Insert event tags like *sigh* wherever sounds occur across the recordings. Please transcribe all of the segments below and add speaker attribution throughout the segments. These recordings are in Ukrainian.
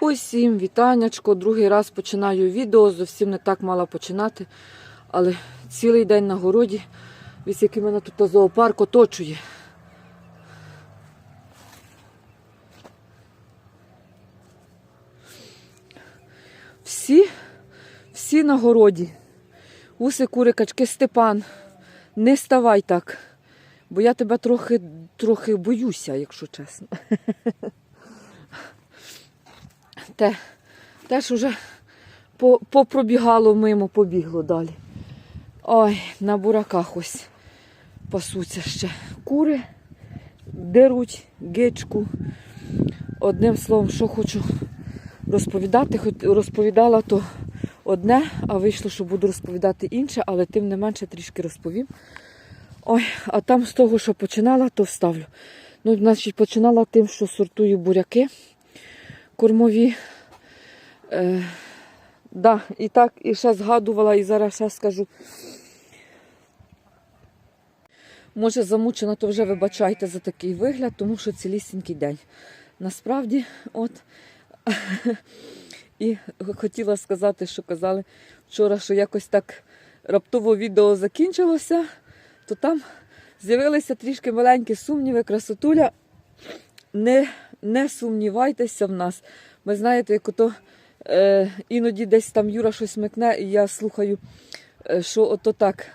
Speaker 1: Усім вітаннячко. Другий раз починаю відео. Зовсім не так мала починати. Але цілий день на городі, весь який мене тут зоопарк оточує. Всі, всі на городі. Уси, кури, качки, Степан. Не ставай так, бо я тебе трохи, трохи боюся, якщо чесно. *laughs* Те, теж уже попробігало мимо, побігло далі. Ой, на бураках ось пасуться ще кури, деруть гичку. Одним словом, що хочу розповідати, розповідала то одне, а вийшло, що буду розповідати інше, але тим не менше трішки розповім. Ой, а там з того, що починала, то вставлю. Ну, значить, починала тим, що сортую буряки кормові. Е, да, і так, і ще згадувала, і зараз ще скажу. Може, замучена, то вже вибачайте за такий вигляд, тому що цілісінький день. Насправді, от. *laughs* І хотіла сказати, що казали вчора, що якось так раптово відео закінчилося, то там з'явилися трішки маленькі сумніви, красотуля. Не, не сумнівайтеся в нас. Ви знаєте, як ото е, іноді десь там Юра щось микне, і я слухаю, е, що ото так.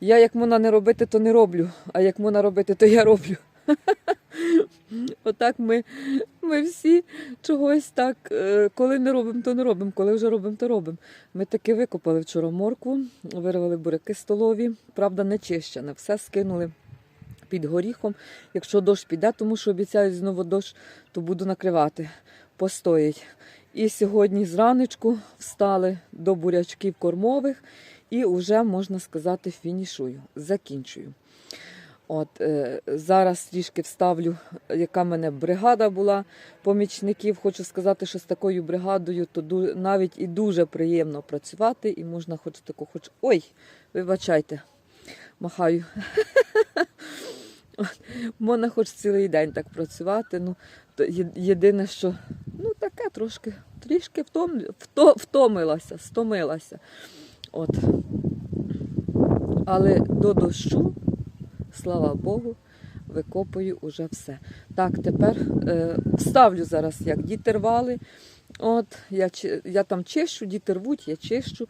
Speaker 1: Я як можна не робити, то не роблю, а як можна робити, то я роблю. *laughs* Отак ми, ми всі чогось так, е, коли не робимо, то не робимо, коли вже робимо, то робимо. Ми таки викопали вчора моркву, вирвали буряки столові, правда, не чищене, все скинули під горіхом. Якщо дощ піде, тому що обіцяють знову дощ, то буду накривати, постоїть. І сьогодні зранечку встали до бурячків кормових і вже, можна сказати, фінішую, закінчую. От е, зараз трішки вставлю, яка в мене бригада була помічників. Хочу сказати, що з такою бригадою то ду- навіть і дуже приємно працювати, і можна хоч таку, хоч. Ой, вибачайте, махаю. *laughs* *laughs* От, Можна хоч цілий день так працювати. Ну, єдине, що ну таке трошки, трішки втом, вто, втомилася, стомилася. От. Але до дощу слава Богу, викопую уже все. Так, тепер е, вставлю зараз, як діти рвали. От, я, я там чищу, діти рвуть, я чищу.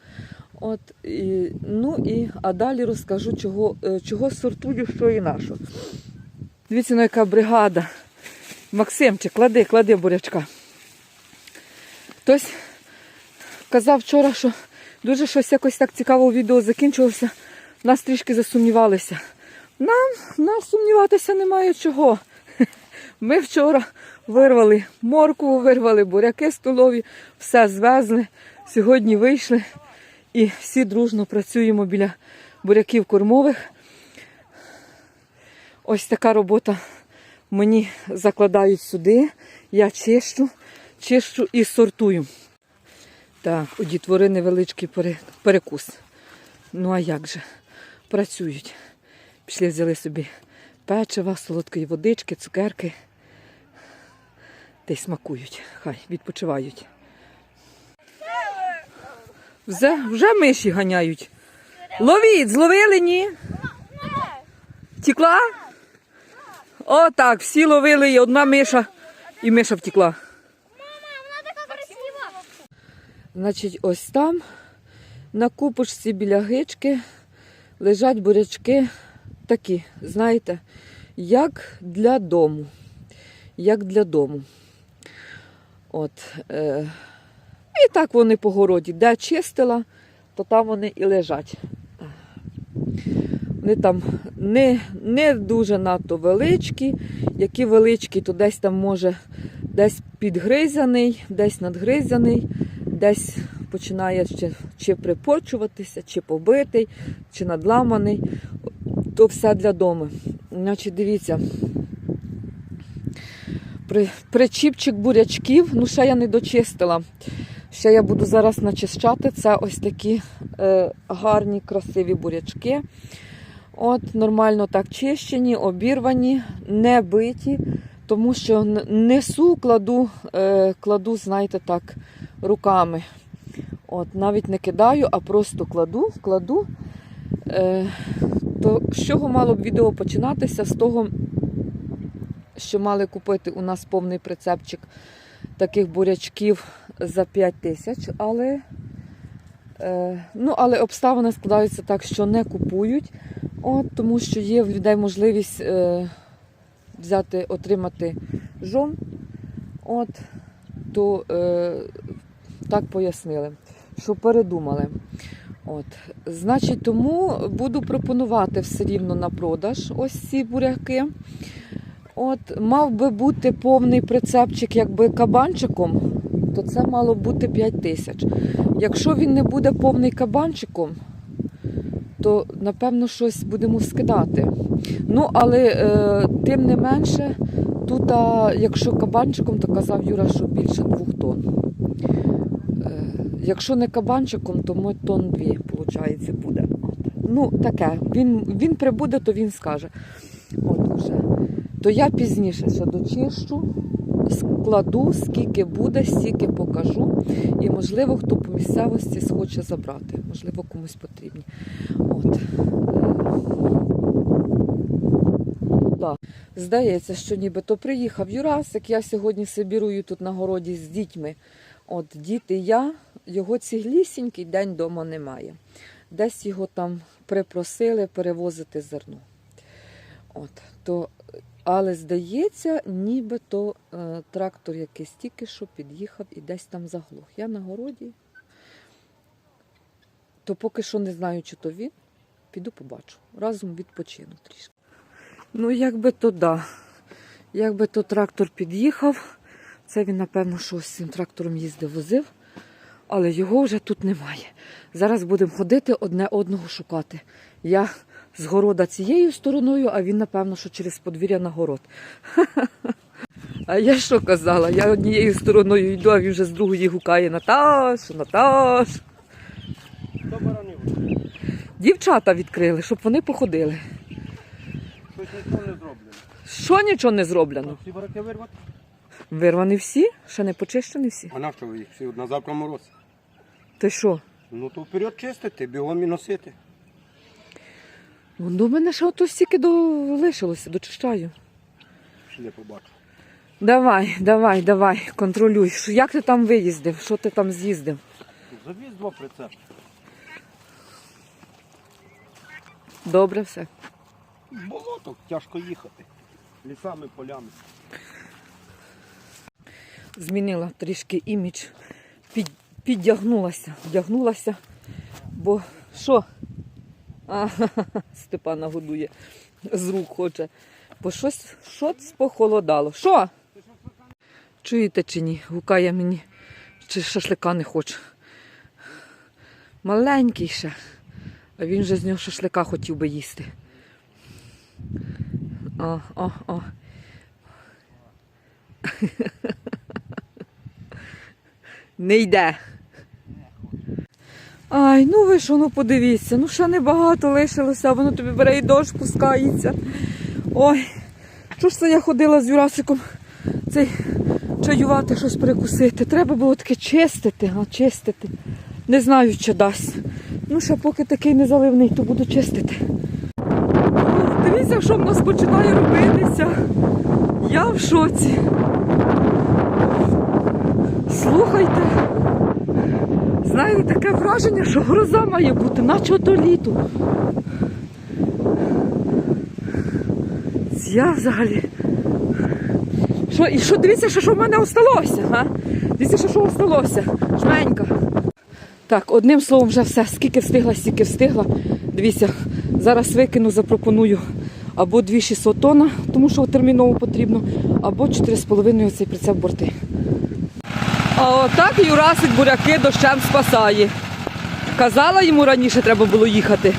Speaker 1: От, і, ну і, а далі розкажу, чого, е, чого сортую, що і на. Дивіться, ну яка бригада. Максимчик, клади, клади бурячка. Хтось казав вчора, що дуже щось якось так цікаво відео закінчилося. Нас трішки засумнівалися. Нам, нам сумніватися немає чого. *laughs* Ми вчора вирвали моркву, вирвали буряки столові, все звезли. Сьогодні вийшли і всі дружно працюємо біля буряків кормових. Ось така робота мені закладають сюди. Я чищу, чищу і сортую. Так, у дітвори невеличкий перекус. Ну а як же? Працюють. Пішли, взяли собі печива, солодкої водички, цукерки. Та й смакують. Хай відпочивають. Вже, вже миші ганяють. Ловіть, зловили, ні? Втікла? О, так, всі ловили, і одна миша, і миша втекла.
Speaker 2: Вона така красива.
Speaker 1: Значить, ось там на купочці біля гички лежать бурячки такі, знаєте, як для дому. Як для дому. От, е, і так вони по городі. Де чистила, то там вони і лежать. Вони там не, не дуже надто величкі. Які величкі, то десь там може десь підгризаний, десь надгризаний, десь починає ще, чи припочуватися, чи побитий, чи надламаний. То все для дому. Значить, дивіться. При, причіпчик бурячків, ну ще я не дочистила. Ще я буду зараз начищати. Це ось такі е, гарні, красиві бурячки. От, нормально так чищені, обірвані, не биті. тому що несу, кладу, е, кладу, знаєте, так, руками. От, навіть не кидаю, а просто кладу, кладу. Е, то з чого мало б відео починатися? З того, що мали купити у нас повний прицепчик таких бурячків за 5 тисяч, але, е, ну, але обставини складаються так, що не купують, от, тому що є в людей можливість е, взяти, отримати жом. От, то е, так пояснили, що передумали. От. Значить, тому буду пропонувати все рівно на продаж ось ці буряки. От, мав би бути повний прицепчик якби кабанчиком, то це мало бути 5 тисяч. Якщо він не буде повний кабанчиком, то напевно щось будемо скидати. Ну, але е, тим не менше, тут, а, якщо кабанчиком, то казав Юра, що більше двох тонн. Е, якщо не кабанчиком, то ми тонн дві, виходить, буде. От. Ну, таке. Він, він прибуде, то він скаже. От вже. То я пізніше ще дочищу, складу, скільки буде, стільки покажу. І, можливо, хто по місцевості схоче забрати. Можливо, комусь потрібні. От. Е. Здається, що нібито приїхав Юрасик. Я сьогодні собірую тут на городі з дітьми. От діти я, його ціглісінький день вдома немає. Десь його там припросили перевозити зерно. От, то, але здається, нібито е, трактор якийсь тільки що під'їхав і десь там заглох. Я на городі, то поки що не знаю, чи то він. Піду побачу. Разом відпочину трішки. Ну, якби то да. Якби то трактор під'їхав, це він, напевно, що з цим трактором їздив, возив, але його вже тут немає. Зараз будемо ходити одне одного шукати. Я з города цією стороною, а він, напевно, що через подвір'я на город. *laughs* А я що казала? Я однією стороною йду, а він вже з другої гукає Наташ, Наташ.
Speaker 3: Хто баранів?
Speaker 1: Дівчата відкрили, щоб вони походили.
Speaker 3: Щось нічого не зроблено.
Speaker 1: Що нічого не зроблено?
Speaker 3: Всі бараки вирвати?
Speaker 1: Вирвані всі, ще не почищені всі.
Speaker 3: А на що ви їх всі на завтра мороз?
Speaker 1: Ти що?
Speaker 3: Ну то вперед чистити, бігом і носити.
Speaker 1: Ну, до мене ще ото стільки лишилося, дочищаю.
Speaker 3: Ще не побачу.
Speaker 1: Давай, давай, давай, контролюй. Що- Як ти там виїздив? Що ти там з'їздив?
Speaker 3: Завіз два прицепи.
Speaker 1: Добре все.
Speaker 3: Болото, тяжко їхати. Лісами, полями.
Speaker 1: Змінила трішки імідж. Під... Піддягнулася, вдягнулася. Бо що? А, *laughs* Степана годує, з рук хоче. Бо щось, щось похолодало. Що? Чуєте чи ні? Гукає мені, чи шашлика не хоче. Маленький ще. А він же з нього шашлика хотів би їсти. О, о, о. *laughs* Не йде. Ай, ну ви що, ну подивіться, ну ще небагато лишилося, воно тобі бере і дощ пускається. Ой, що ж це я ходила з Юрасиком цей чаювати, щось перекусити. Треба було таке чистити, а чистити. Не знаю, чи дасть. Ну, ще поки такий незаливний, то буду чистити. Дивіться, що в нас починає робитися. Я в шоці. Слухайте. Знаю, таке враження, що гроза має бути, наче ото літо. Я взагалі. Що, і що, дивіться, що, що в мене осталося, га? Дивіться, що, що осталося. Жменька. Так, одним словом, вже все. Скільки встигла, стільки встигла. Дивіться, зараз викину, запропоную або 2600 тонн, тому що терміново потрібно, або 4,5 оцей прицеп борти. А отак Юрасик буряки дощем спасає. Казала йому раніше треба було їхати.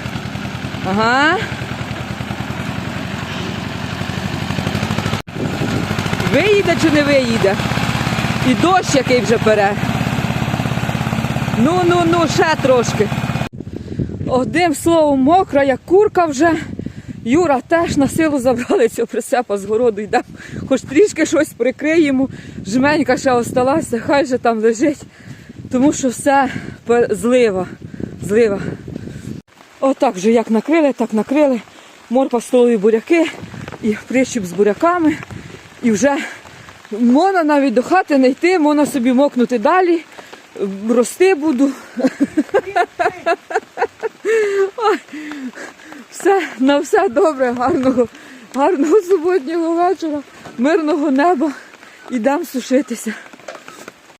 Speaker 1: Ага. Виїде чи не виїде? І дощ який вже пере. Ну, ну, ну, ще трошки. Одним словом, мокра, як курка вже. Юра теж на силу забрали цього прицепа з городу, йдемо, хоч трішки щось прикриємо. Жменька ще осталася, хай же там лежить, тому що все злива, злива. Отак вже як накрили, так накрили. Морква столові буряки і прищіп з буряками. І вже можна навіть до хати не йти, можна собі мокнути далі, рости буду. *laughs* Ой, Все, на все добре, гарного, гарного суботнього вечора, мирного неба. Ідемо сушитися.